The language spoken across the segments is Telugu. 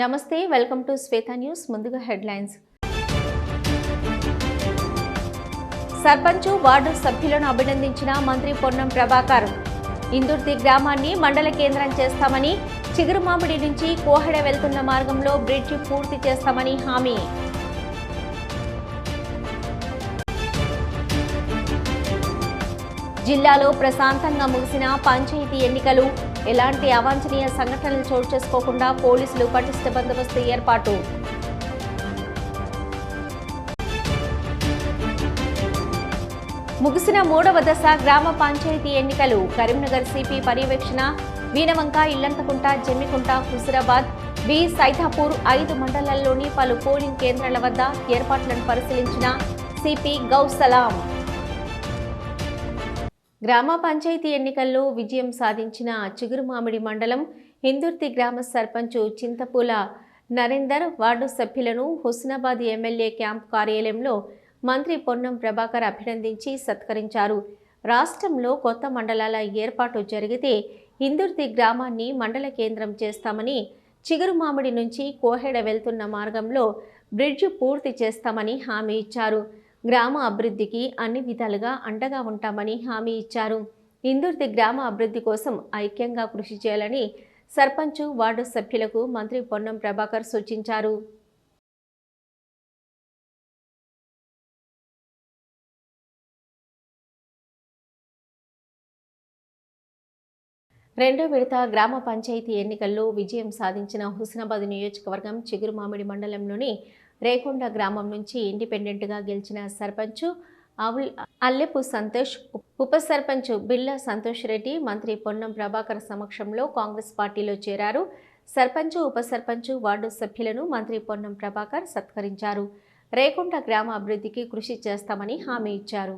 నమస్తే వెల్కమ్ టు శ్వేత న్యూస్ ముందుగా హెడ్లైన్స్. సర్పంచ్ వార్డు సభ్యులను అభినందించిన మంత్రి పొన్నం ప్రభాకర్. ఇందుర్తి గ్రామాన్ని మండల కేంద్రం చేస్తామని చిగురుమామిడి నుంచి కోహెడ వెళ్తున్న మార్గంలో బ్రిడ్జి పూర్తి చేస్తామని హామీ. జిల్లాలో ప్రశాంతంగా ముగిసిన పంచాయతీ ఎన్నికలు ఎలాంటి అవాంఛనీయ సంఘటనలు చోటు చేసుకోకుండా పోలీసులు పటిష్ట బందోబస్తు ఏర్పాటు. ముగిసిన మూడవ దశ గ్రామ పంచాయతీ ఎన్నికలు. కరీంనగర్ సిపి పర్యవేక్షణ వీనవంక ఇల్లంతకుంట జమ్మికుంట హుజురాబాద్ బి. సైతాపూర్ ఐదు మండలాల్లోని పలు పోలింగ్ కేంద్రాల వద్ద ఏర్పాట్లను పరిశీలించిన సిపి గౌసలాం గ్రామ పంచాయతీ ఎన్నికల్లో విజయం సాధించిన చిగురుమామిడి మండలం హిందుర్తి గ్రామ సర్పంచ్ చింతపూల నరేందర్ వార్డు సభ్యులను హుస్నాబాద్ ఎమ్మెల్యే క్యాంప్ కార్యాలయంలో మంత్రి పొన్నం ప్రభాకర్ అభినందించి సత్కరించారు. రాష్ట్రంలో కొత్త మండలాల ఏర్పాటు జరిగితే హిందుర్తి గ్రామాన్ని మండల కేంద్రం చేస్తామని చిగురుమామిడి నుంచి కోహెడ వెళ్తున్న మార్గంలో బ్రిడ్జ్ పూర్తి చేస్తామని హామీ ఇచ్చారు. గ్రామ అభివృద్ధికి అన్ని విధాలుగా అండగా ఉంటామని హామీ ఇచ్చారు. ఇందుర్తి గ్రామ అభివృద్ధి కోసం ఐక్యంగా కృషి చేయాలని సర్పంచ్ వార్డు సభ్యులకు మంత్రి పొన్నం ప్రభాకర్ సూచించారు. రెండో విడత గ్రామ పంచాయతీ ఎన్నికల్లో విజయం సాధించిన హుస్నాబాద్ నియోజకవర్గం చిగురుమామిడి మండలంలోని రేకొండ గ్రామం నుంచి ఇండిపెండెంట్గా గెలిచిన సర్పంచ్ అవుల్ అల్లెపు సంతోష్ ఉప సర్పంచ్ బిల్లా సంతోష్ రెడ్డి మంత్రి పొన్నం ప్రభాకర్ సమక్షంలో కాంగ్రెస్ పార్టీలో చేరారు. సర్పంచ్ ఉప సర్పంచ్ వార్డు సభ్యులను మంత్రి పొన్నం ప్రభాకర్ సత్కరించారు. రేకొండ గ్రామ అభివృద్ధికి కృషి చేస్తామని హామీ ఇచ్చారు.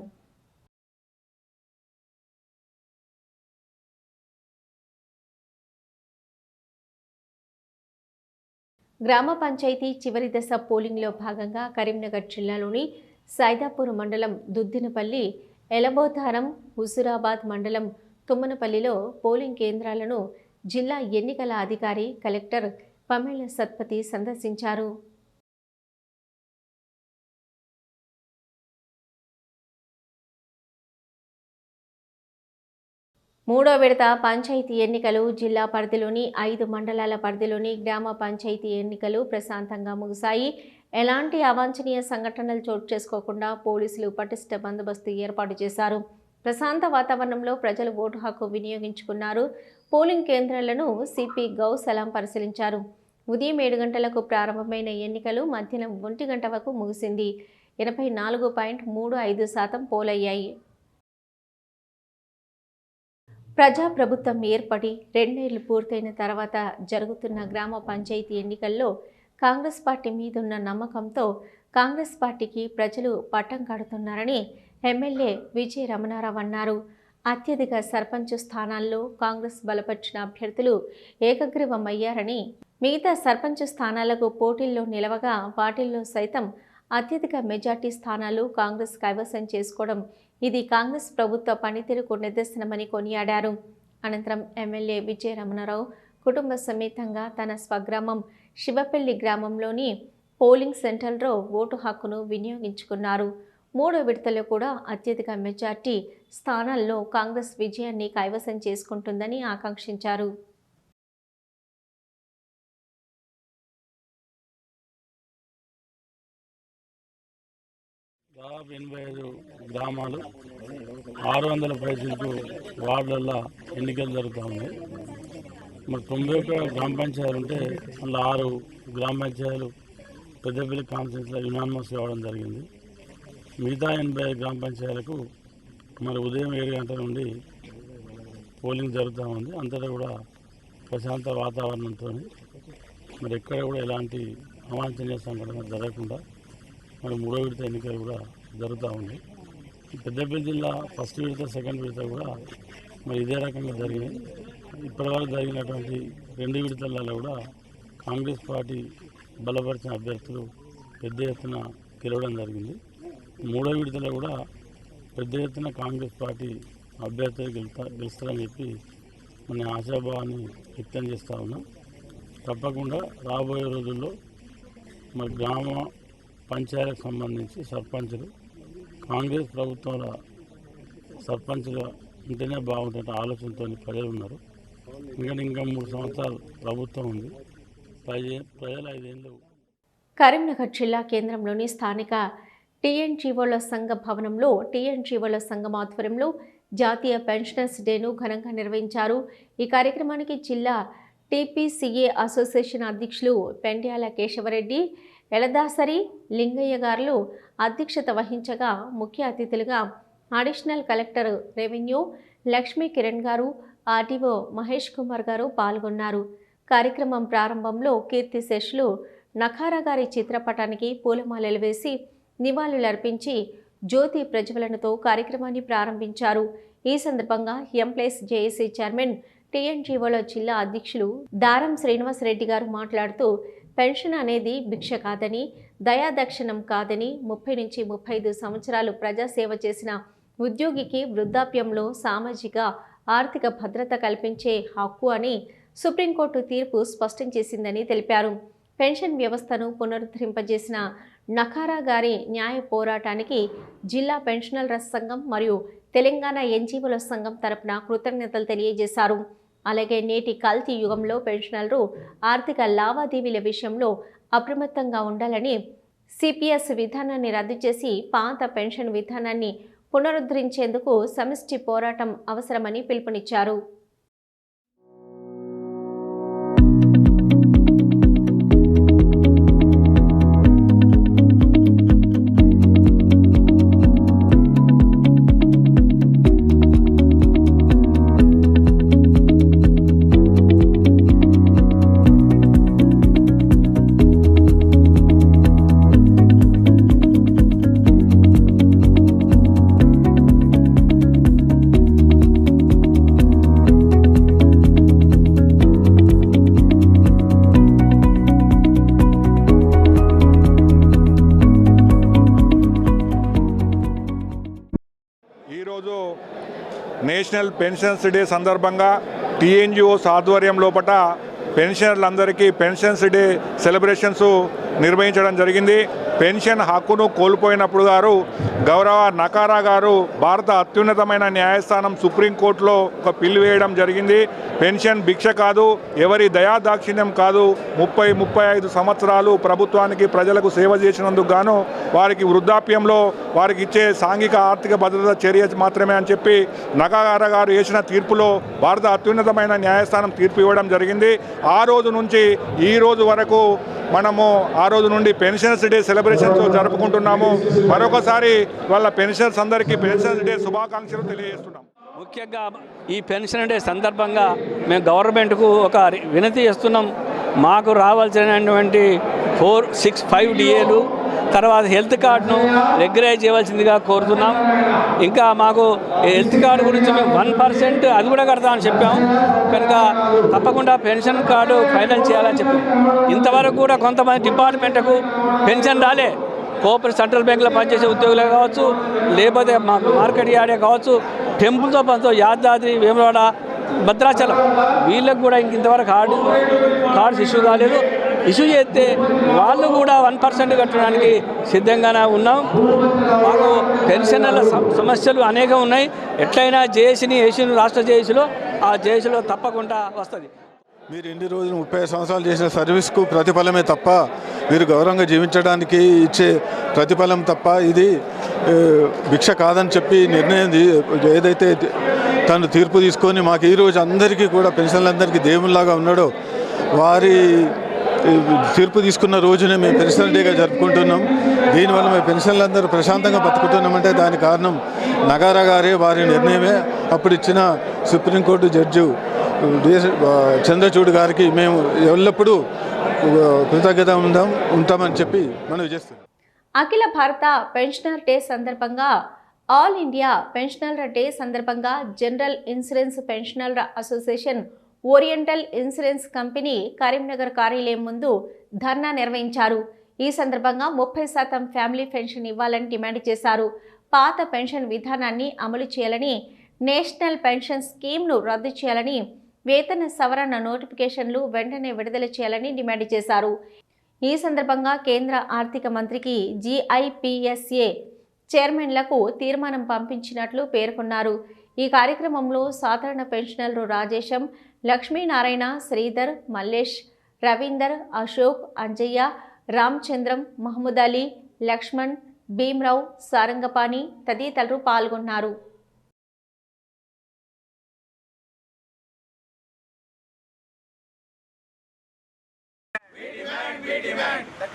గ్రామ పంచాయతీ చివరి దశ పోలింగ్లో భాగంగా కరీంనగర్ జిల్లాలోని సైదాపూర్ మండలం దుద్దినపల్లి ఎలబోతారం హుజురాబాద్ మండలం తుమ్మనపల్లిలో పోలింగ్ కేంద్రాలను జిల్లా ఎన్నికల అధికారి కలెక్టర్ పమేళ్ళ సత్పతి సందర్శించారు. మూడో విడత పంచాయతీ ఎన్నికలు జిల్లా పరిధిలోని ఐదు మండలాల పరిధిలోని గ్రామ పంచాయతీ ఎన్నికలు ప్రశాంతంగా ముగిశాయి. ఎలాంటి అవాంఛనీయ సంఘటనలు చోటు చేసుకోకుండా పోలీసులు పటిష్ట బందోబస్తు ఏర్పాటు చేశారు. ప్రశాంత వాతావరణంలో ప్రజలు ఓటు హక్కు వినియోగించుకున్నారు. పోలింగ్ కేంద్రాలను సిపి గౌసలాం పరిశీలించారు. ఉదయం ఏడు గంటలకు ప్రారంభమైన ఎన్నికలు మధ్యాహ్నం ఒంటి గంట వరకు ముగిసింది. ఎనభై నాలుగు పాయింట్ మూడు ఐదు శాతం పోలయ్యాయి. ప్రజాప్రభుత్వం ఏర్పడి రెండేళ్ళు పూర్తయిన తర్వాత జరుగుతున్న గ్రామ పంచాయతీ ఎన్నికల్లో కాంగ్రెస్ పార్టీ మీదున్న నమ్మకంతో కాంగ్రెస్ పార్టీకి ప్రజలు పట్టం కడుతున్నారని ఎమ్మెల్యే విజయ రమణారావు అన్నారు. అత్యధిక సర్పంచ్ స్థానాల్లో కాంగ్రెస్ బలపరిచిన అభ్యర్థులు ఏకగ్రీవమయ్యారని మిగతా సర్పంచ్ స్థానాలకు పోటీల్లో నిలవగా వాటిల్లో సైతం అత్యధిక మెజార్టీ స్థానాలు కాంగ్రెస్ కైవసం చేసుకోవడం ఇది కాంగ్రెస్ ప్రభుత్వ పనితీరుకు నిదర్శనమని కొనియాడారు. అనంతరం ఎమ్మెల్యే విజయ రమణారావు కుటుంబ సమేతంగా తన స్వగ్రామం శివపల్లి గ్రామంలోని పోలింగ్ సెంటర్లో ఓటు హక్కును వినియోగించుకున్నారు. మూడో విడతలో కూడా అత్యధిక మెజార్టీ స్థానాల్లో కాంగ్రెస్ విజయాన్ని కైవసం చేసుకుంటుందని ఆకాంక్షించారు. దాదాపు ఎనభై ఐదు గ్రామాలు ఆరు వందల పైసలకు వార్డులలో ఎన్నికలు జరుగుతూ ఉన్నాయి మరి తొంభై ఒక గ్రామ పంచాయతీలు ఉంటే అందులో ఆరు గ్రామ పంచాయతీలు పెద్దపల్లి కాన్ఫరెన్స్లో యునానిమస్ కావడం జరిగింది. మిగతా ఎనభై ఐదు గ్రామ పంచాయతీలకు మరి ఉదయం ఏడు గంటల నుండి పోలింగ్ జరుగుతూ ఉంది. అంతటా కూడా ప్రశాంత వాతావరణంతో మరి ఎక్కడ కూడా ఎలాంటి అవాంఛనీయ సంఘటన జరగకుండా మరి మూడో విడత ఎన్నికలు కూడా జరుగుతూ ఉన్నాయి. పెద్దపల్లి జిల్లా ఫస్ట్ విడత సెకండ్ విడత కూడా మరి ఇదే రకంగా జరిగినాయి. ఇప్పటివరకు జరిగినటువంటి రెండు విడతలలో కూడా కాంగ్రెస్ పార్టీ బలపరిచిన అభ్యర్థులు పెద్ద ఎత్తున గెలవడం జరిగింది. మూడో విడతలో కూడా పెద్ద ఎత్తున కాంగ్రెస్ పార్టీ అభ్యర్థులు గెలుతా గెలుస్తారని చెప్పి మన ఆశాభావాన్ని వ్యక్తం చేస్తూ ఉన్నాం. తప్పకుండా రాబోయే రోజుల్లో మరి గ్రామ పంచాయతీకి సంబంధించి సర్పంచులు. కాంగ్రెస్ ప్రభుత్వంలో సర్పంచ్గా ఉంటేనే బాగుంటుంది ఆలోచనతో ప్రజలు ఉన్నారు. ఇంకా ఇంకా మూడు సంవత్సరాలు ప్రభుత్వం ఉంది. ప్రజ ప్రజలు ఐదేళ్ళు కరీంనగర్ జిల్లా కేంద్రంలోని స్థానిక టీఎన్జీఓల సంఘ భవనంలో టీఎన్జీఓల సంఘం ఆధ్వర్యంలో జాతీయ పెన్షనర్స్ డేను ఘనంగా నిర్వహించారు. ఈ కార్యక్రమానికి జిల్లా టీపీసీఏ అసోసియేషన్ అధ్యక్షులు పెండ్యాల కేశవరెడ్డి ఎలదాసరి లింగయ్య గారులు అధ్యక్షత వహించగా ముఖ్య అతిథులుగా additional collector revenue Lakshmi Kiran garu RTO Mahesh Kumar గారు పాల్గొన్నారు. కార్యక్రమం ప్రారంభంలో కీర్తిశేషులు నఖారా గారి చిత్రపటానికి పూలమాలలు వేసి నివాళులర్పించి జ్యోతి ప్రజ్వలనతో కార్యక్రమాన్ని ప్రారంభించారు. ఈ సందర్భంగా ఎంప్లేస్ జేఏసీ చైర్మన్ టీఎన్జీఓల జిల్లా అధ్యక్షులు దారం శ్రీనివాసరెడ్డి గారు మాట్లాడుతూ పెన్షన్ అనేది భిక్ష కాదని దయాదక్షిణం కాదని ముప్పై నుంచి ముప్పై ఐదు సంవత్సరాలు ప్రజాసేవ చేసిన ఉద్యోగికి వృద్ధాప్యంలో సామాజిక ఆర్థిక భద్రత కల్పించే హక్కు అని సుప్రీంకోర్టు తీర్పు స్పష్టం చేసిందని తెలిపారు. పెన్షన్ వ్యవస్థను పునరుద్ధరింపజేసిన నఖారా గారి న్యాయ పోరాటానికి జిల్లా పెన్షనర్ల సంఘం మరియు తెలంగాణ ఎన్జీఓల సంఘం తరపున కృతజ్ఞతలు తెలియజేశారు. అలాగే నేటి కల్తీ యుగంలో పెన్షనర్లు ఆర్థిక లావాదేవీల విషయంలో అప్రమత్తంగా ఉండాలని సిపిఎస్ విధానాన్ని రద్దు చేసి పాత పెన్షన్ విధానాన్ని పునరుద్ధరించేందుకు సమిష్టి పోరాటం అవసరమని పిలుపునిచ్చారు. నేషనల్ పెన్షన్స్ డే సందర్భంగా టీఎన్జిఓస్ ఆధ్వర్యం లోపట పెన్షనర్లందరికీ పెన్షన్స్ డే సెలబ్రేషన్స్ నిర్వహించడం జరిగింది. పెన్షన్ హక్కును కోల్పోయినప్పుడు గారు గౌరవ నకారా గారు భారత అత్యున్నతమైన న్యాయస్థానం సుప్రీంకోర్టులో ఒక పిల్లు వేయడం జరిగింది. పెన్షన్ భిక్ష కాదు ఎవరి దయాదాక్షిణ్యం కాదు. ముప్పై ముప్పై ఐదు సంవత్సరాలు ప్రభుత్వానికి ప్రజలకు సేవ చేసినందుకు గాను వారికి వృద్ధాప్యంలో వారికి ఇచ్చే సాంఘిక ఆర్థిక భద్రత చర్య మాత్రమే అని చెప్పి నగార గారు వేసిన తీర్పులో భారత అత్యున్నతమైన న్యాయస్థానం తీర్పు ఇవ్వడం జరిగింది. ఆ రోజు నుంచి ఈ రోజు వరకు మనము ఆ రోజు నుండి పెన్షన్స్ డే సెలబ్రేషన్స్ జరుపుకుంటున్నాము. మరొకసారి వాళ్ళ పెన్షన్స్ అందరికీ పెన్షన్స్ డే శుభాకాంక్షలు తెలియజేస్తున్నాం ముఖ్యంగా ఈ పెన్షన్ డే సందర్భంగా మేము గవర్నమెంట్కు ఒక వినతి చేస్తున్నాం. మాకు రావాల్సినటువంటి ఫోర్ సిక్స్ ఫైవ్ డిఏలు తర్వాత హెల్త్ కార్డును రెగ్యులైజ్ చేయవలసిందిగా కోరుతున్నాం. ఇంకా మాకు హెల్త్ కార్డు గురించి మేము వన్ పర్సెంట్ అది కూడా కడతామని చెప్పాం. కనుక తప్పకుండా పెన్షన్ కార్డు ఫైనల్ చేయాలని చెప్పాం. ఇంతవరకు కూడా కొంతమంది డిపార్ట్మెంట్కు పెన్షన్ రాలే. కోఆపరేటివ్ సెంట్రల్ బ్యాంకులో పనిచేసే ఉద్యోగులే కావచ్చు లేకపోతే మా మార్కెట్ యార్డే కావచ్చు టెంపుల్తో పనితో యాదాద్రి వేములవాడ భద్రాచలం వీళ్ళకు కూడా ఇంక ఇంతవరకు కార్డు కార్డ్స్ ఇష్యూ కాలేదు. ఇష్యూ చేస్తే వాళ్ళు కూడా వన్ పర్సెంట్ కట్టడానికి సిద్ధంగానే ఉన్నాం. మాకు పెన్షన్ల సమస్యలు అనేకం ఉన్నాయి. ఎట్లయినా జేఏసీని ఏసీని రాష్ట్ర జేఏసీలో ఆ జేఏసీలో తప్పకుండా వస్తుంది. మీరు ఎన్ని రోజులు ముప్పై సంవత్సరాలు చేసిన సర్వీస్కు ప్రతిఫలమే తప్ప మీరు గౌరవంగా జీవించడానికి ఇచ్చే ప్రతిఫలం తప్ప ఇది భిక్ష కాదని చెప్పి నిర్ణయం ఏదైతే తను తీర్పు తీసుకొని మాకు ఈరోజు అందరికీ కూడా పెన్షన్లందరికీ దేవునిలాగా ఉన్నాడో వారి తీర్పు తీసుకున్న రోజునే మేము పెన్షనల్ డేగా జరుపుకుంటున్నాం. దీనివల్ల మేము పెన్షన్లందరూ ప్రశాంతంగా బతుకుతున్నామంటే దాని కారణం నగారా గారే వారి నిర్ణయమే. అప్పుడు ఇచ్చిన సుప్రీంకోర్టు జడ్జి చంద్రచూడ్ గారికి మేము ఎల్లప్పుడూ కృతజ్ఞత ఉందాం ఉంటామని చెప్పి మనం చేస్తున్నాం. అఖిల భారత పెన్షనర్ డే సందర్భంగా ఆల్ ఇండియా పెన్షనర్ల డే సందర్భంగా general insurance పెన్షనర్ల association oriental insurance company Karimnagar కార్యాలయం ముందు ధర్నా నిర్వహించారు. ఈ సందర్భంగా ముప్పై శాతం ఫ్యామిలీ పెన్షన్ ఇవ్వాలని డిమాండ్ చేశారు. పాత పెన్షన్ విధానాన్ని అమలు చేయాలని నేషనల్ పెన్షన్ స్కీమ్ను రద్దు చేయాలని వేతన సవరణ నోటిఫికేషన్లు వెంటనే విడుదల చేయాలని డిమాండ్ చేశారు. ఈ సందర్భంగా కేంద్ర ఆర్థిక మంత్రికి జీఐపిఎస్ఏ చైర్మన్లకు తీర్మానం పంపించినట్లు పేర్కొన్నారు. ఈ కార్యక్రమంలో సాధారణ పెన్షనర్లు రాజేశం లక్ష్మీనారాయణ శ్రీధర్ మల్లేష్ రవీందర్ అశోక్ అంజయ్య రామచంద్రం మహమ్మద్ అలీ లక్ష్మణ్ భీమ్రావు సారంగపాణి తదితరులు పాల్గొన్నారు.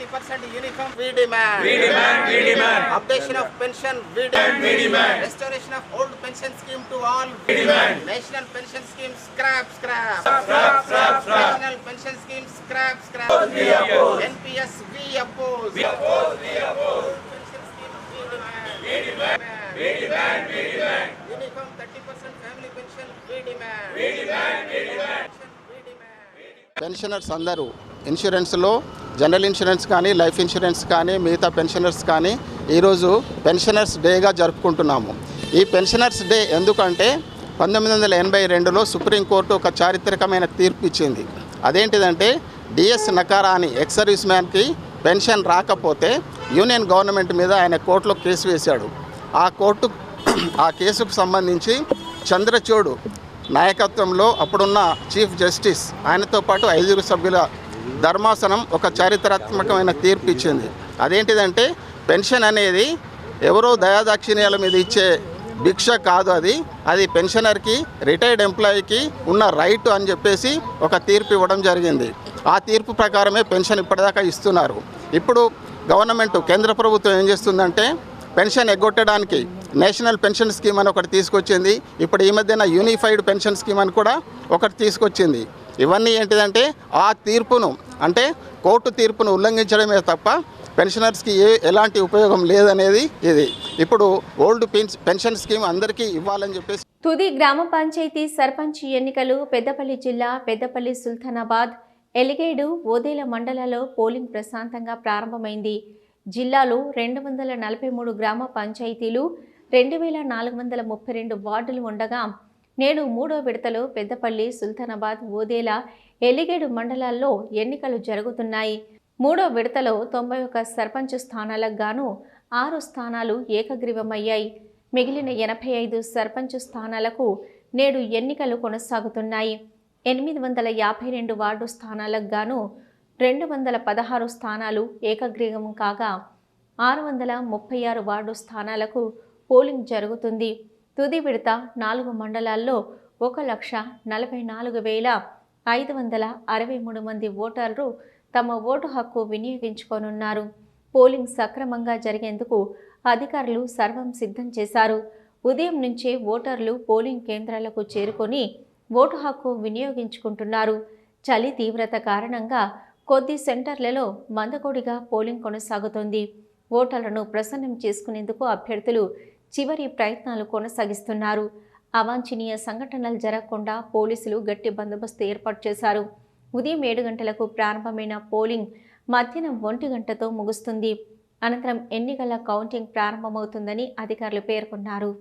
Thirty percent uniform we demand. We demand. We demand. Updation of pension we demand. We demand. Restoration of old pension scheme to all. We demand. National pension scheme scrap scrap. Scrap scrap scrap. National pension scheme scrap scrap. We oppose. NPS we oppose. We oppose. We oppose. Pension scheme we demand. We demand. We demand. We demand. Uniform thirty percent family pension. We demand. We demand. We demand. Pensioners అందరూ ఇన్సూరెన్స్లో జనరల్ ఇన్సూరెన్స్ కానీ లైఫ్ ఇన్సూరెన్స్ కానీ మిగతా పెన్షనర్స్ కానీ ఈరోజు పెన్షనర్స్ డేగా జరుపుకుంటున్నాము. ఈ పెన్షనర్స్ డే ఎందుకంటే పంతొమ్మిది వందల ఎనభై రెండులో సుప్రీంకోర్టు ఒక చారిత్రకమైన తీర్పు ఇచ్చింది. అదేంటిదంటే డిఎస్ నకారా అని ఎక్స్ సర్వీస్ మ్యాన్కి పెన్షన్ రాకపోతే యూనియన్ గవర్నమెంట్ మీద ఆయన కోర్టులో కేసు వేశాడు. ఆ కోర్టు ఆ కేసుకు సంబంధించి చంద్రచూడు నాయకత్వంలో అప్పుడున్న చీఫ్ జస్టిస్ ఆయనతో పాటు ఐదుగురు సభ్యుల ధర్మాసనం ఒక చారిత్రాత్మకమైన తీర్పు ఇచ్చింది. అదేంటిదంటే పెన్షన్ అనేది ఎవరో దయాదాక్షిణ్యాల మీద ఇచ్చే భిక్ష కాదు అది. అది పెన్షనర్కి రిటైర్డ్ ఎంప్లాయీకి ఉన్న రైట్ అని చెప్పేసి ఒక తీర్పు ఇవ్వడం జరిగింది. ఆ తీర్పు ప్రకారమే పెన్షన్ ఇప్పటిదాకా ఇస్తున్నారు. ఇప్పుడు గవర్నమెంట్ కేంద్ర ప్రభుత్వం ఏం చేస్తుందంటే పెన్షన్ ఎగ్గొట్టడానికి నేషనల్ పెన్షన్ స్కీమ్ అని ఒకటి తీసుకొచ్చింది. ఇప్పుడు ఈ మధ్యన యూనిఫైడ్ పెన్షన్ స్కీమ్ అని కూడా ఒకటి తీసుకొచ్చింది. ఇవన్నీ ఏంటిదంటే ఆ తీర్పును అంటే కోర్టు తీర్పును ఉల్లంఘించడమే తప్ప పెన్షనర్స్కి ఏ ఎలాంటి ఉపయోగం లేదనేది ఇది. ఇప్పుడు ఓల్డ్ పెన్షన్ స్కీమ్ అందరికీ ఇవ్వాలని చెప్పేసి తుది గ్రామ పంచాయతీ సర్పంచ్ ఎన్నికలు పెద్దపల్లి జిల్లా పెద్దపల్లి సుల్తానాబాద్ ఎలిగేడు ఓదేల మండలాల్లో పోలింగ్ ప్రశాంతంగా ప్రారంభమైంది. జిల్లాలో రెండు వందల నలభై మూడు గ్రామ పంచాయతీలు రెండు వేల నాలుగు వందల ముప్పై రెండు వార్డులు ఉండగా నేడు మూడో విడతలో పెద్దపల్లి సుల్తానాబాద్ ఓదేల ఎలిగేడు మండలాల్లో ఎన్నికలు జరుగుతున్నాయి. మూడో విడతలో తొంభై ఒక్క సర్పంచ్ స్థానాలకు గాను ఆరు స్థానాలు ఏకగ్రీవమయ్యాయి. మిగిలిన ఎనభై ఐదు సర్పంచ్ స్థానాలకు నేడు ఎన్నికలు కొనసాగుతున్నాయి. ఎనిమిది వందల యాభై రెండు వార్డు స్థానాలకు గాను రెండు వందల పదహారు స్థానాలు ఏకగ్రీవం కాగా ఆరు వందల ముప్పై ఆరు వార్డు స్థానాలకు పోలింగ్ జరుగుతుంది. తుది విడత నాలుగు మండలాల్లో ఒక లక్ష నలభై నాలుగు వేల ఐదు వందల అరవై మూడు మంది ఓటర్లు తమ ఓటు హక్కు వినియోగించుకోనున్నారు. పోలింగ్ సక్రమంగా జరిగేందుకు అధికారులు సర్వం సిద్ధం చేశారు. ఉదయం నుంచే ఓటర్లు పోలింగ్ కేంద్రాలకు చేరుకొని ఓటు హక్కు వినియోగించుకుంటున్నారు. చలి తీవ్రత కారణంగా కొద్ది సెంటర్లలో మందకొడిగా పోలింగ్ కొనసాగుతోంది. ఓటర్లను ప్రసన్నం చేసుకునేందుకు అభ్యర్థులు చివరి ప్రయత్నాలు కొనసాగిస్తున్నారు. అవాంఛనీయ సంఘటనలు జరగకుండా పోలీసులు గట్టి బందోబస్తు ఏర్పాటు చేశారు. ఉదయం ఏడు గంటలకు ప్రారంభమైన పోలింగ్ మధ్యాహ్నం ఒంటి గంటతో ముగుస్తుంది. అనంతరం ఎన్నికల కౌంటింగ్ ప్రారంభమవుతుందని అధికారులు పేర్కొన్నారు.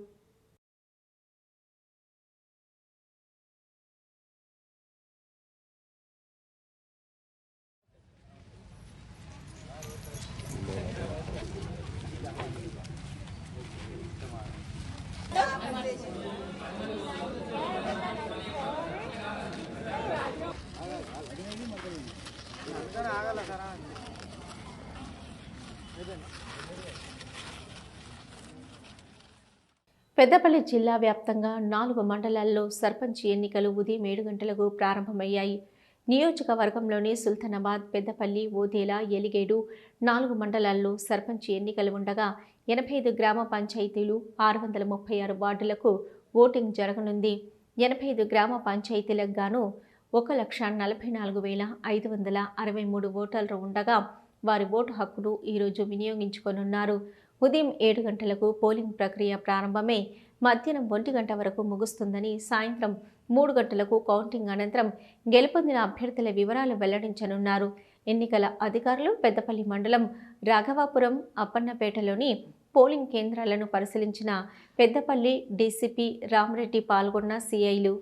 పెద్దపల్లి జిల్లా వ్యాప్తంగా నాలుగు మండలాల్లో సర్పంచ్ ఎన్నికలు ఉదయం ఏడు గంటలకు ప్రారంభమయ్యాయి. నియోజకవర్గంలోని సుల్తానాబాద్ పెద్దపల్లి ఓదేల ఎలిగేడు నాలుగు మండలాల్లో సర్పంచ్ ఎన్నికలు ఉండగా ఎనభై ఐదు గ్రామ పంచాయతీలు ఆరు వందల ముప్పై ఆరు వార్డులకు ఓటింగ్ జరగనుంది. ఎనభై ఐదు గ్రామ పంచాయతీలకు గాను ఒక లక్ష నలభై నాలుగు వేల ఐదు వందల అరవై మూడు ఓటర్లు ఉండగా వారి ఓటు హక్కును ఈరోజు వినియోగించుకోనున్నారు. ఉదయం ఏడు గంటలకు పోలింగ్ ప్రక్రియ ప్రారంభమై. మధ్యాహ్నం ఒంటి గంట వరకు ముగుస్తుందని సాయంత్రం మూడు గంటలకు కౌంటింగ్ అనంతరం గెలుపొందిన అభ్యర్థుల వివరాలు వెల్లడించనున్నారు. ఎన్నికల అధికారులు పెద్దపల్లి మండలం రాఘవాపురం అప్పన్నపేటలోని పోలింగ్ కేంద్రాలను పరిశీలించిన పెద్దపల్లి డీసీపీ రామరెడ్డి పాల్గొన్న సీఐలు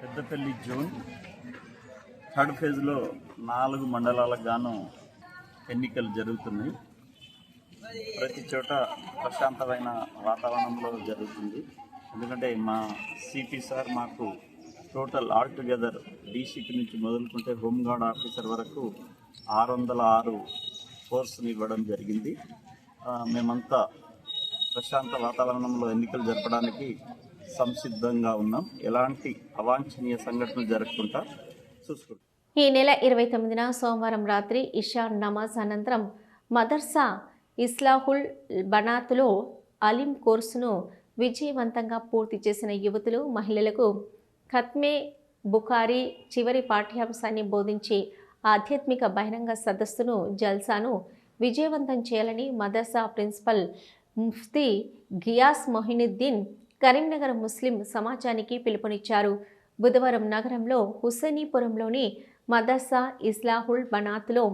పెద్దపల్లి జోన్. థర్డ్ ఫేజ్లో నాలుగు మండలాలకు గాను ఎన్నికలు జరుగుతున్నాయి. ప్రతి చోట ప్రశాంతమైన వాతావరణంలో జరుగుతుంది. ఎందుకంటే మా సిపి సార్ మాకు టోటల్ ఆల్ టుగెదర్ డీసీపీ నుంచి మొదలుకుంటే హోంగార్డ్ ఆఫీసర్ వరకు ఆరు వందల ఆరు ఫోర్స్ని ఇవ్వడం జరిగింది. మేమంతా ప్రశాంత వాతావరణంలో ఎన్నికలు జరపడానికి సంసిద్ధంగా ఉన్నాం. ఎలాంటి అవాంఛనీయ సంఘటనలు జరగకుండా చూసుకుంటాం. ఈ నెల ఇరవై తొమ్మిదిన సోమవారం రాత్రి ఇషా నమాజ్ అనంతరం మదర్సా ఇస్లాహుల్ బనాత్లో అలీం కోర్సును విజయవంతంగా పూర్తి చేసిన యువతులు మహిళలకు ఖత్మే బుఖారీ చివరి పాఠ్యాంశాన్ని బోధించి ఆధ్యాత్మిక బహిరంగ సదస్సును జల్సాను విజయవంతం చేయాలని మదర్సా ప్రిన్సిపల్ ముఫ్తీ గియాస్ మొహినుద్దీన్ కరీంనగర్ ముస్లిం సమాజానికి పిలుపునిచ్చారు. బుధవారం నగరంలో హుస్సేనీపురంలోని మదర్సా ఇస్లాహుల్ బనాత్లో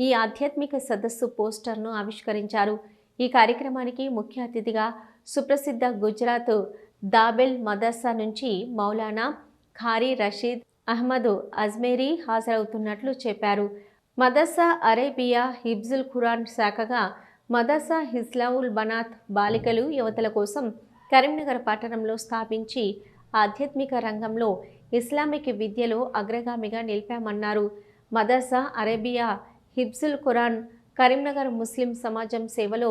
ఈ ఆధ్యాత్మిక సదస్సు పోస్టర్ను ఆవిష్కరించారు. ఈ కార్యక్రమానికి ముఖ్య అతిథిగా సుప్రసిద్ధ గుజరాత్ దాబెల్ మదర్సా నుంచి మౌలానా ఖారీ రషీద్ అహ్మద్ అజ్మేరీ హాజరవుతున్నట్లు చెప్పారు. మదర్సా అరేబియా హిబ్జుల్ ఖురాన్ శాఖగా మదర్సా హిస్లావుల్ బనాత్ బాలికలు యువతల కోసం కరీంనగర్ పట్టణంలో స్థాపించి ఆధ్యాత్మిక రంగంలో ఇస్లామిక్ విద్యలో అగ్రగామిగా నిలిపామన్నారు. మదర్సా అరేబియా హిబ్జుల్ ఖురాన్ కరీంనగర్ ముస్లిం సమాజం సేవలో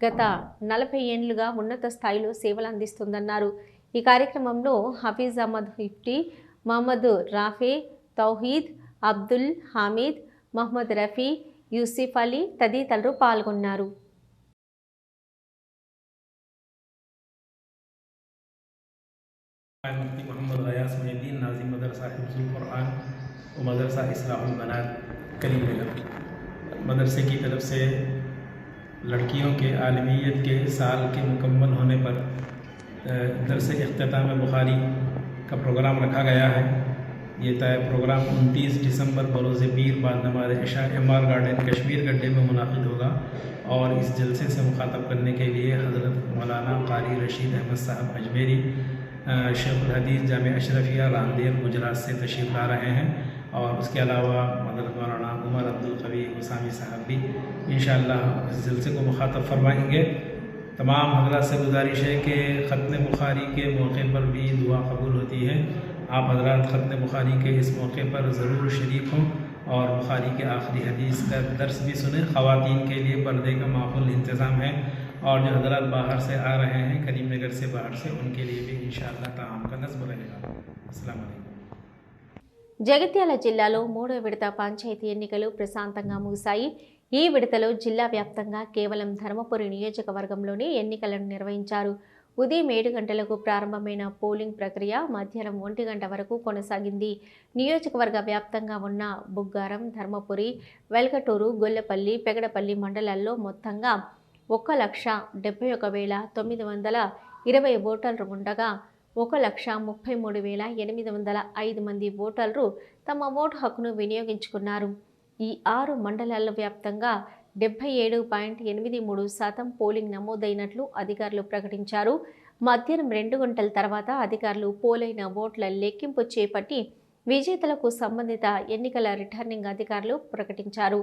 గత నలభై ఏండ్లుగా ఉన్నత స్థాయిలో సేవలు అందిస్తుందన్నారు. ఈ కార్యక్రమంలో హఫీజ్ అహ్మద్ హిఫ్టీ، మహమ్మద్ రాఫీ، తౌహీద్، అబ్దుల్ హామీద్، మహమ్మద్ రఫీ، యూసిఫ్ అలీ తదితరులు పాల్గొన్నారు. مدرسہ اصلاح المنات کریم ملا مدرسے کی طرف سے لڑکیوں کے عالمیت کے سال کے مکمل ہونے پر درس اختتام بخاری کا پروگرام رکھا گیا ہے۔ یہ طے پروگرام انتیس دسمبر بروز پیر بعد نماز عشاء ایم گارڈن، کشمیر گڈے میں منعقد ہوگا۔ اور اس جلسے سے مخاطب کرنے کے لیے حضرت مولانا قاری رشید احمد صاحب اجمیری شیخ الحدیث جامع اشرفیہ رام دیو گجرات سے تشریف لا رہے ہیں۔ اور اس کے علاوہ حضرت مولانا عمر عبدالقوی اسامی صاحب بھی انشاءاللہ اس جلسے کو مخاطب فرمائیں گے۔ تمام حضرات سے گزارش ہے کہ ختم بخاری کے موقع پر بھی دعا قبول ہوتی ہے۔ آپ حضرات ختم بخاری کے اس موقع پر ضرور شریک ہوں اور بخاری کے آخری حدیث کا درس بھی سنیں۔ خواتین کے لیے پردے کا معقول انتظام ہے اور جو حضرات باہر سے آ رہے ہیں، کریم نگر سے باہر سے، ان کے لیے بھی انشاءاللہ تعام کا نصب رہے گا۔ السلام علیکم۔ జగిత్యాల జిల్లాలో మూడో విడత పంచాయతీ ఎన్నికలు ప్రశాంతంగా ముగిశాయి ఈ విడతలో జిల్లా వ్యాప్తంగా కేవలం ధర్మపురి నియోజకవర్గంలోనే ఎన్నికలను నిర్వహించారు. ఉదయం ఏడు గంటలకు ప్రారంభమైన పోలింగ్ ప్రక్రియ మధ్యాహ్నం ఒంటి గంట వరకు కొనసాగింది. నియోజకవర్గ వ్యాప్తంగా ఉన్న బుగ్గారం ధర్మపురి వెల్కటూరు గొల్లపల్లి పెగడపల్లి మండలాల్లో మొత్తంగా ఒక లక్ష డెబ్బై ఒక వేల తొమ్మిది వందల ఇరవై ఓటర్లు ఉండగా ఒక లక్ష ముప్పై మూడు వేల ఎనిమిది వందల ఐదు మంది ఓటర్లు తమ ఓటు హక్కును వినియోగించుకున్నారు. ఈ ఆరు మండలాల వ్యాప్తంగా డెబ్బై ఏడు పాయింట్ ఎనిమిది మూడు శాతం పోలింగ్ నమోదైనట్లు అధికారులు ప్రకటించారు. మధ్యాహ్నం రెండు గంటల తర్వాత అధికారులు పోలైన ఓట్ల లెక్కింపు చేపట్టి విజేతలకు సంబంధిత ఎన్నికల రిటర్నింగ్ అధికారులు ప్రకటించారు.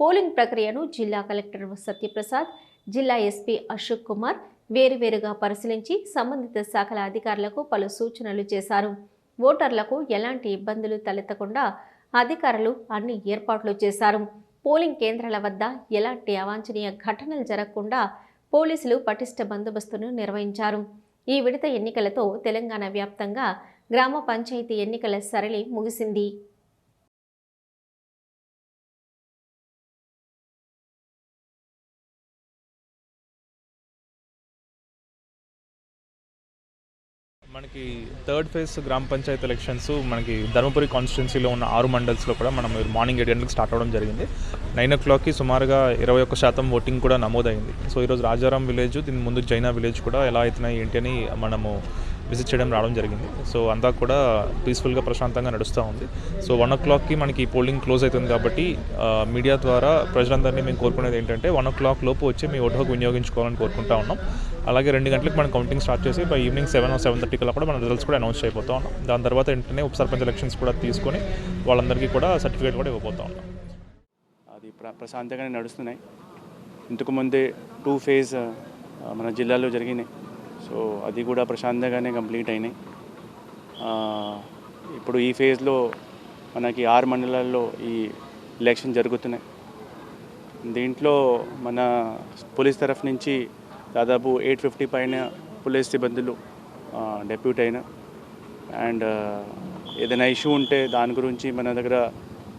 పోలింగ్ ప్రక్రియను జిల్లా కలెక్టర్ సత్యప్రసాద్ జిల్లా ఎస్పీ అశోక్ కుమార్ వేరువేరుగా పరిశీలించి సంబంధిత శాఖల అధికారులకు పలు సూచనలు చేశారు. ఓటర్లకు ఎలాంటి ఇబ్బందులు తలెత్తకుండా అధికారులు అన్ని ఏర్పాట్లు చేశారు. పోలింగ్ కేంద్రాల వద్ద ఎలాంటి అవాంఛనీయ ఘటనలు జరగకుండా పోలీసులు పటిష్ట బందోబస్తును నిర్వహించారు. ఈ విడత ఎన్నికలతో తెలంగాణ వ్యాప్తంగా గ్రామ పంచాయతీ ఎన్నికల సరళి ముగిసింది. థర్డ్ ఫేజ్ గ్రామ పంచాయత్ ఎలక్షన్స్ మనకి ధర్మపురి కాన్స్టిట్యున్సీలో ఉన్న ఆరు మండల్స్లో కూడా మనం మార్నింగ్ ఏడు గంటలకు స్టార్ట్ అవ్వడం జరిగింది. నైన్ ఓ క్లాక్కి సుమారుగా ఇరవై ఒక్క శాతం ఓటింగ్ కూడా నమోదైంది. సో ఈరోజు రాజారాం విలేజ్ దీని ముందు జైనా విలేజ్ కూడా ఎలా అవుతున్నాయి ఏంటి అని మనము విజిట్ చేయడం రావడం జరిగింది. సో అంతా కూడా పీస్ఫుల్గా ప్రశాంతంగా నడుస్తూ ఉంది. సో వన్ ఓ క్లాక్కి మనకి పోలింగ్ క్లోజ్ అవుతుంది కాబట్టి మీడియా ద్వారా ప్రజలందరినీ మేము కోరుకునేది ఏంటంటే వన్ ఓ క్లాక్ లోపు వచ్చి మీ ఓటు హక్కు వినియోగించుకోవాలని కోరుకుంటా ఉన్నాం. అలాగే రెండు గంటలకు మనం కౌంటింగ్ స్టార్ట్ చేసి by evening seven seven thirty కల్లా కూడా మన రిజల్ట్స్ కూడా అనౌన్స్ అయిపోతా ఉన్నాం. దాని తర్వాత వెంటనే ఉప సర్పంచ్ ఎలక్షన్స్ కూడా తీసుకొని వాళ్ళందరికీ కూడా సర్టిఫికేట్ కూడా ఇవ్వబోతా ఉన్నాం. అది ప్ర ప్రశాంతంగానే నడుస్తున్నాయి. ఇంతకుముందే టూ ఫేజ్ మన జిల్లాలో జరిగినాయి. సో అది కూడా ప్రశాంతంగానే కంప్లీట్ అయినాయి. ఇప్పుడు ఈ ఫేజ్లో మనకి ఆరు మండలాల్లో ఈ ఎలక్షన్ జరుగుతున్నాయి. దీంట్లో మన పోలీస్ తరఫు నుంచి దాదాపు ఎయిట్ ఫిఫ్టీ పైన పోలీస్ సిబ్బందులు డెప్యూట్ అయిన. అండ్ ఏదైనా ఇష్యూ ఉంటే దాని గురించి మన దగ్గర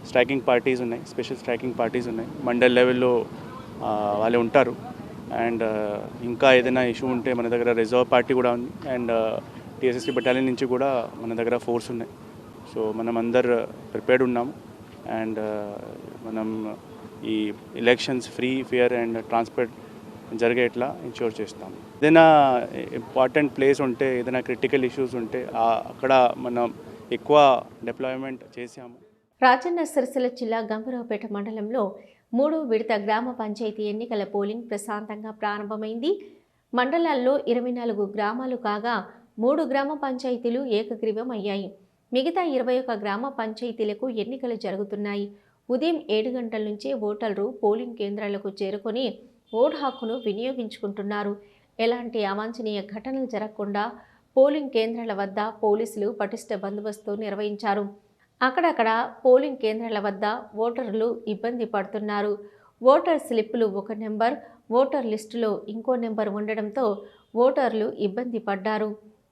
స్ట్రైకింగ్ పార్టీస్ ఉన్నాయి స్పెషల్ స్ట్రైకింగ్ పార్టీస్ ఉన్నాయి. మండల్ లెవెల్లో వాళ్ళు ఉంటారు. అండ్ ఇంకా ఏదైనా ఇష్యూ ఉంటే మన దగ్గర రిజర్వ్ పార్టీ కూడా ఉంది. అండ్ టీఎస్ఎస్సీ బెటాలియన్ నుంచి కూడా మన దగ్గర ఫోర్స్ ఉన్నాయి. సో మనం అందరు ప్రిపేర్డ్ ఉన్నాము. అండ్ మనం ఈ elections free fair and transparent జరిగేట్లా ensure చేస్తాం. ఏదైనా ఇంపార్టెంట్ ప్లేస్ ఉంటే ఏదైనా క్రిటికల్ ఇష్యూస్ ఉంటే అక్కడ మనం ఎక్కువ డిప్లాయ్మెంట్ చేసాము రాజన్న సిరిసిల్ల జిల్లా గంగరావుపేట మండలంలో మూడు విడత గ్రామ పంచాయతీ ఎన్నికల పోలింగ్ ప్రశాంతంగా ప్రారంభమైంది. మండలాల్లో ఇరవై నాలుగు గ్రామాలు కాగా మూడు గ్రామ పంచాయతీలు ఏకగ్రీవం అయ్యాయి. మిగతా ఇరవై ఒక గ్రామ పంచాయతీలకు ఎన్నికలు జరుగుతున్నాయి. ఉదయం ఏడు గంటల నుంచే ఓటర్లు పోలింగ్ కేంద్రాలకు చేరుకొని ఓటు హక్కును వినియోగించుకుంటున్నారు. ఎలాంటి అవాంఛనీయ ఘటనలు జరగకుండా పోలింగ్ కేంద్రాల వద్ద పోలీసులు పటిష్ట బందోబస్తు నిర్వహించారు. అక్కడక్కడ పోలింగ్ కేంద్రాల వద్ద ఓటర్లు ఇబ్బంది పడుతున్నారు. ఓటర్ స్లిప్పులు ఒక నెంబర్ ఓటర్ లిస్టులో ఇంకో నెంబర్ ఉండడంతో ఓటర్లు ఇబ్బంది పడ్డారు.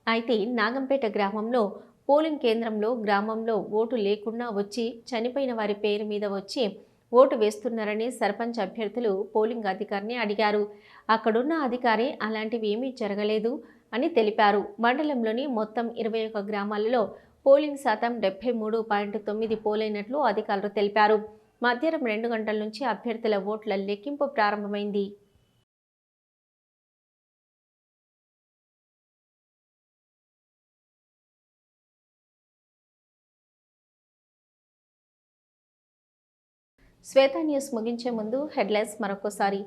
అయితే నాగంపేట గ్రామంలో పోలింగ్ కేంద్రంలో గ్రామంలో ఓటు లేకుండా వచ్చి చనిపోయిన వారి పేరు మీద వచ్చి ఓటు వేస్తున్నారని సర్పంచ్ అభ్యర్థులు పోలింగ్ అధికారిని అడిగారు. అక్కడున్న అధికారి అలాంటివి ఏమీ జరగలేదు అని తెలిపారు. మండలంలోని మొత్తం ఇరవై ఒక్క గ్రామాలలో పోలింగ్ శాతం డెబ్బై మూడు పాయింట్ తొమ్మిది పోలైనట్లు అధికారులు తెలిపారు. మధ్యాహ్నం రెండు గంటల నుంచి అభ్యర్థుల ఓట్ల లెక్కింపు ప్రారంభమైంది. శ్వేత న్యూస్ ముగించే ముందు హెడ్లైన్స్ మరొకసారి.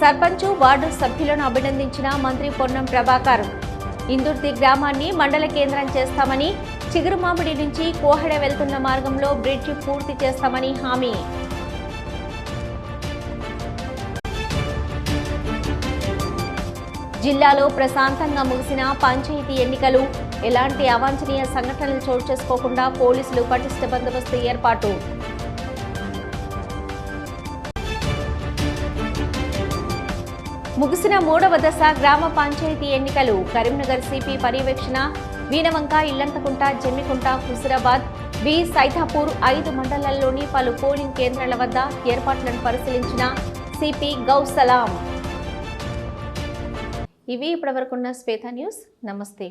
సర్పంచ్ వార్డు సభ్యులను అభినందించిన మంత్రి పొన్నం ప్రభాకర్. ఇందుర్తి గ్రామాన్ని మండల కేంద్రం చేస్తామని చిగురుమామిడి నుంచి కోహెడ వెళ్తున్న మార్గంలో బ్రిడ్జి పూర్తి చేస్తామని హామీ. జిల్లాలో ప్రశాంతంగా ముగిసిన పంచాయతీ ఎన్నికలు ఎలాంటి అవాంఛనీయ సంఘటనలు చోటు చేసుకోకుండా పోలీసులు పటిష్ట బందోబస్తు ఏర్పాటు. ముగిసిన మూడవ దశ గ్రామ పంచాయతీ ఎన్నికలు. కరీంనగర్ సిపి పర్యవేక్షణ వీనవంక ఇల్లంతకుంట జమ్మికుంట హుజురాబాద్ బి సైతాపూర్ ఐదు మండలాల్లోని పలు పోలింగ్ కేంద్రాల వద్ద ఏర్పాట్లను పరిశీలించిన సిపి గౌసలాం. ఇవి ఇప్పటివరకున్న శ్వేత న్యూస్. నమస్తే.